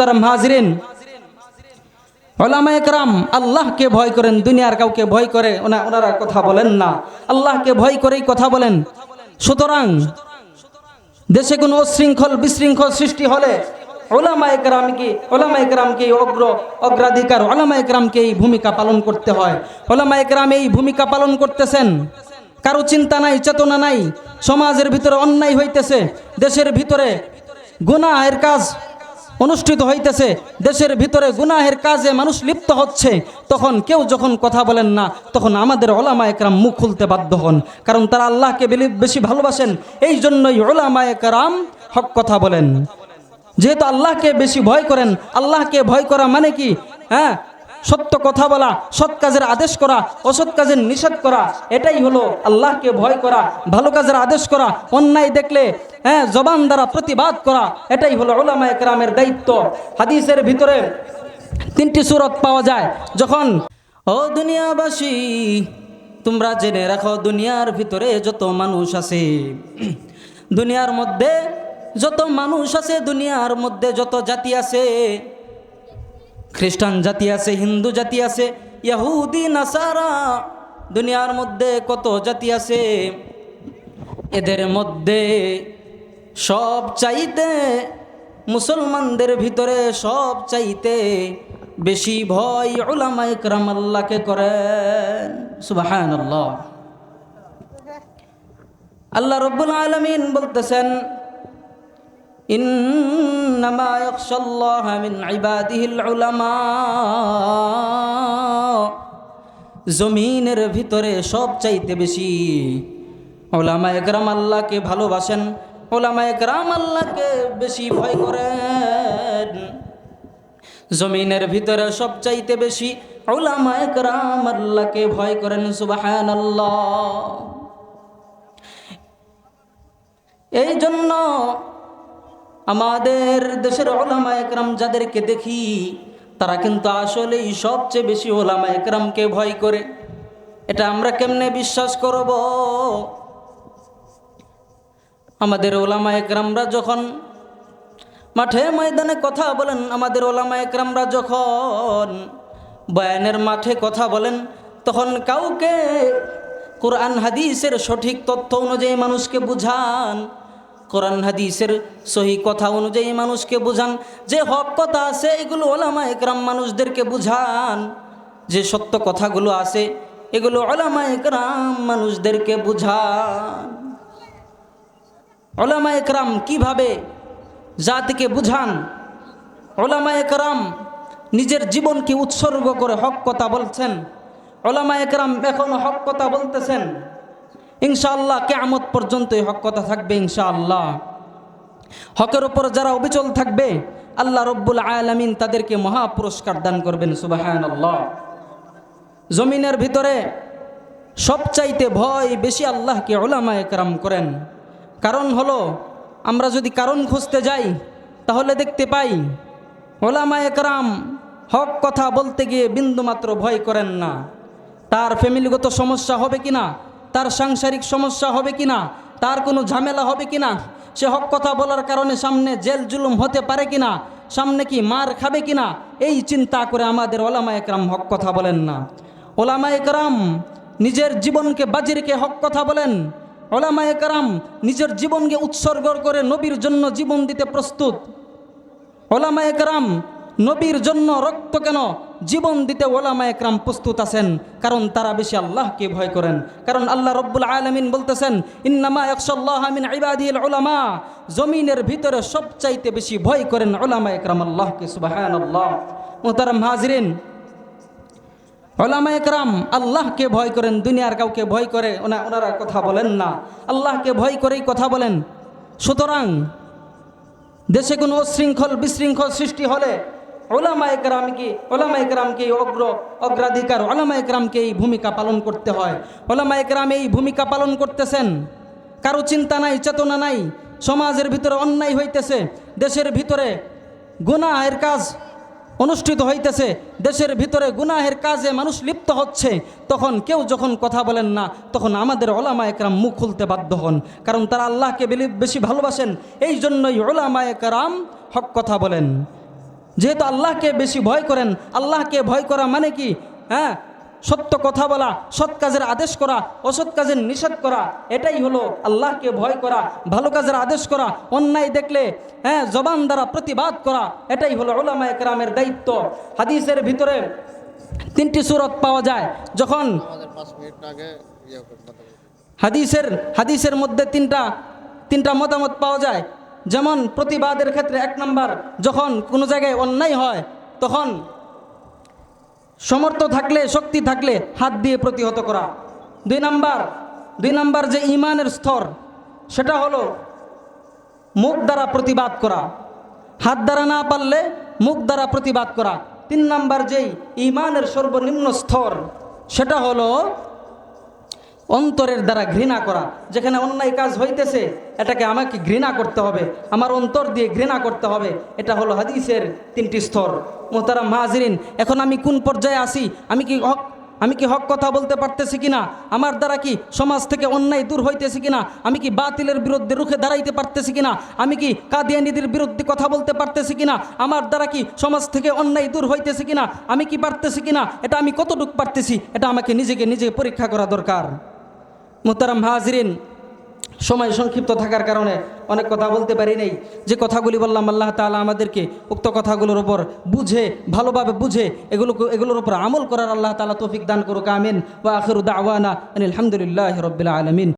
মোহতারাম হাজরিন। ওলামা একরাম আল্লাহকে ভয় করেন, দুনিয়ার কাউকে ভয় করে, ওনা ওনারা কথা বলেন না। আল্লাহকে ভয় করেই কথা বলেন। সুতরাং দেশে কোনো অশৃঙ্খল বিশৃঙ্খল সৃষ্টি হলে ওলামা একরাম কি ওলামা একরামকে অগ্র অগ্রাধিকার ওলামা একরামকে এই ভূমিকা পালন করতে হয়। ওলামা একরাম এই ভূমিকা পালন করতেছেন। কারও চিন্তা নাই, চেতনা নাই, সমাজের ভিতরে অন্যায় হইতেছে, দেশের ভিতরে গুনাহের কাজ অনুষ্ঠিত হইতেছে, দেশের ভিতরে গুনাহের কাজে মানুষ লিপ্ত হচ্ছে, তখন কেউ যখন কথা বলেন না, তখন আমাদের ওলামা একরাম মুখ খুলতে বাধ্য হন। কারণ তারা আল্লাহকে বেশি ভালোবাসেন এই জন্যই ওলামা একরাম হক কথা বলেন। যেহেতু আল্লাহকে বেশি ভয় করেন, আল্লাহকে ভয় করা মানে কি? হ্যাঁ সত্য কথা বলা, সৎ কাজের আদেশ করা, অসৎ কাজের নিষেধ করা, এটাই হলো আল্লাহকে ভয় করা, ভালো কাজের আদেশ করা, অন্যায় দেখলে হ্যাঁ জবান দ্বারা প্রতিবাদ করা, এটাই হলো ওলামা একরামের দায়িত্ব। হাদিসের ভিতরে তিনটি সুরত পাওয়া যায়, যখন, ও দুনিয়াবাসী, তোমরা জেনে রাখো দুনিয়ার ভিতরে যত মানুষ আছে, দুনিয়ার মধ্যে যত মানুষ আছে, দুনিয়ার মধ্যে যত জাতি আছে খ্রিস্টান জাতি আছে, হিন্দু জাতি আছে, ইয়াহুদি, নাসারা, দুনিয়ার মধ্যে কত জাতি আছে? এদের মধ্যে সব চাইতে মুসলমানদের ভিতরে সব চাইতে বেশি ভয় ওলামা ইকরাম আল্লাহকে করেন। সুবাহান আল্লাহ আল্লাহ রব্বুল আলমিন বলতেছেন إنما يخشى الله من عباده العلماء জমিনের ভিতরে সব চাইতে বেশি ওলামা একরাম আল্লাহকে ভালোবাসেন ওলামা একরাম আল্লাহকে বেশি ভয় করেন জমিনের ভিতরে সব চাইতে বেশি ওলামা একরাম আল্লাহকে ভয় করেন সুবাহান আল্লাহ এই জন্য আমাদের দেশের ওলামা একরাম যাদেরকে দেখি, তারা কিন্তু আসলেই সবচেয়ে বেশি ওলামা একরামকে ভয় করে। এটা আমরা কেমনে বিশ্বাস করব? আমাদের ওলামা একরামরা যখন মাঠে ময়দানে কথা বলেন, আমাদের ওলামা একরামরা যখন বয়ানের মাঠে কথা বলেন, তখন কাউকে কোরআন, হাদিসের সঠিক তথ্য অনুযায়ী মানুষকে বুঝান কোরআন হাদিসের সহি কথা অনুযায়ী মানুষকে বুঝান। যে হক কথা আছে, এগুলো ওলামা একরাম মানুষদেরকে বুঝান। যে সত্য কথাগুলো আছে, এগুলো ওলামা একরাম মানুষদেরকে বুঝান। ওলামা একরাম কীভাবে জাতিকে বুঝান? ওলামা একরাম নিজের জীবনকে উৎসর্গ করে হক কথা বলছেন। ওলামা একরাম এখন হক কথা বলতেছেন। ইনশাআল্লাহ কেয়ামত পর্যন্ত এই হক কথা থাকবে, ইনশাআল্লাহ। হকের ওপর যারা অবিচল থাকবে, আল্লাহ রব্বুল আয়ালামিন তাদেরকে মহা পুরস্কার দান করবেন সুবাহান আল্লাহ জমিনের ভিতরে সবচাইতে ভয় বেশি আল্লাহকে ওলামা একরাম করেন। কারণ হলো, আমরা যদি কারণ খুঁজতে যাই, তাহলে দেখতে পাই ওলামা একরাম হক কথা বলতে গিয়ে বিন্দুমাত্র ভয় করেন না। তার ফ্যামিলিগত সমস্যা হবে কি না তার সাংসারিক সমস্যা হবে কি না তার কোনো ঝামেলা হবে কি না সে হক কথা বলার কারণে সামনে জেল জুলুম হতে পারে কি না সামনে কি মার খাবে কি না এই চিন্তা করে আমাদের ওলামা একরাম হক কথা বলেন না। ওলামা একরাম নিজের জীবনকে বাজি রেখে হক কথা বলেন। ওলামা একরাম নিজের জীবনকে উৎসর্গ করে নবীর জন্য জীবন দিতে প্রস্তুত। ওলামা একরাম নবীর জন্য রক্ত কেন? জীবন দিতে ওলামা একরাম প্রস্তুত আছেন। কারণ তারা বেশি আল্লাহকে ভয় করেন। কারণ আল্লাহ রব্বুল আলমিন বলতেছেন, ইন্নামা একশাল্লাহ মিন ইবাদিল ওলামা জমিনের ভিতরে সবচাইতে বেশি ভয় করেন ওলামা একরাম আল্লাহকে সুবাহান আল্লাহ মোহতারাম হাজরিন, ওলামা একরাম আল্লাহকে ভয় করেন, দুনিয়ার কাউকে ভয় করে, ওনা, ওনারা কথা বলেন না। আল্লাহকে ভয় করেই কথা বলেন। সুতরাং দেশে কোনো অশৃঙ্খল, বিশৃঙ্খল সৃষ্টি হলে ওলামা একরাম কি ওলামা একরামকে অগ্র, অগ্রাধিকার ওলামা একরামকে এই ভূমিকা পালন করতে হয়। ওলামা একরাম এই ভূমিকা পালন করতেছেন। কারও চিন্তা নাই, চেতনা নাই, সমাজের ভিতরে অন্যায় হইতেছে, দেশের ভিতরে গুনাহের কাজ অনুষ্ঠিত হইতেছে, দেশের ভিতরে গুনাহের কাজে মানুষ লিপ্ত হচ্ছে, তখন কেউ যখন কথা বলেন না, তখন আমাদের ওলামা একরাম মুখ খুলতে বাধ্য হন। কারণ তারা আল্লাহকে বেশি ভালোবাসেন এই জন্যই ওলামা একরাম হক কথা বলেন। যেহেতু আল্লাহকে বেশি ভয় করেন, আল্লাহকে ভয় করা মানে কি? হ্যাঁ? সত্য কথা বলা, সৎ কাজের আদেশ করা, অসৎ কাজের নিষেধ করা, এটাই হলো আল্লাহকে ভয় করা, ভালো কাজের আদেশ করা, অন্যায় দেখলে হ্যাঁ জবান দ্বারা প্রতিবাদ করা, এটাই হলো ওলামা একরামের দায়িত্ব। হাদিসের ভিতরে তিনটি সুরত পাওয়া যায়, যখন। হাদিসের হাদিসের মধ্যে তিনটা তিনটা মতামত পাওয়া যায়। যেমন প্রতিবাদের ক্ষেত্রে এক নম্বর, যখন কোনো জায়গায় অন্যায় হয়, তখন সমর্থ থাকলে, শক্তি থাকলে হাত দিয়ে প্রতিহত করা। দুই নাম্বার দুই নাম্বার যে ইমানের স্তর, সেটা হলো মুখ দ্বারা প্রতিবাদ করা। হাত দ্বারা না পারলে মুখ দ্বারা প্রতিবাদ করা। তিন নাম্বার যেই ইমানের সর্বনিম্ন স্তর, সেটা হলো অন্তরের দ্বারা ঘৃণা করা। যেখানে অন্যায় কাজ হইতেছে, এটাকে আমাকে ঘৃণা করতে হবে। আমার অন্তর দিয়ে ঘৃণা করতে হবে। এটা হলো হাদিসের তিনটি স্তর। মোহতারাম মাহাজিরিন, এখন আমি কোন পর্যায়ে আসি আমি কি হক আমি কি হক কথা বলতে পারতেছি কিনা? আমার দ্বারা কি সমাজ থেকে অন্যায় দূর হইতেছে কিনা? আমি কি বাতিলের বিরুদ্ধে রুখে দাঁড়াইতে পারতেছি কিনা? আমি কি কাদিয়ানিদের বিরুদ্ধে কথা বলতে পারতেছি কিনা? আমার দ্বারা কি সমাজ থেকে অন্যায় দূর হইতেছে কিনা? আমি কি পারতেছি কিনা? এটা আমি কতটুকু পারতেছি? এটা আমাকে নিজেকে নিজে পরীক্ষা করা দরকার। মোহতারাম হাজরিন, সময় সংক্ষিপ্ত থাকার কারণে অনেক কথা বলতে পারি নেই। যে কথাগুলি বললাম, আল্লাহ তালা আমাদেরকে উক্ত কথাগুলোর ওপর বুঝে, ভালোভাবে বুঝে এগুলো, এগুলোর ওপর আমল করার আল্লাহ তালা তৌফিক দান করুক, আমিন। বা আখরুদ্দা আওয়ানা আনিল রবিল্লা আলামিন।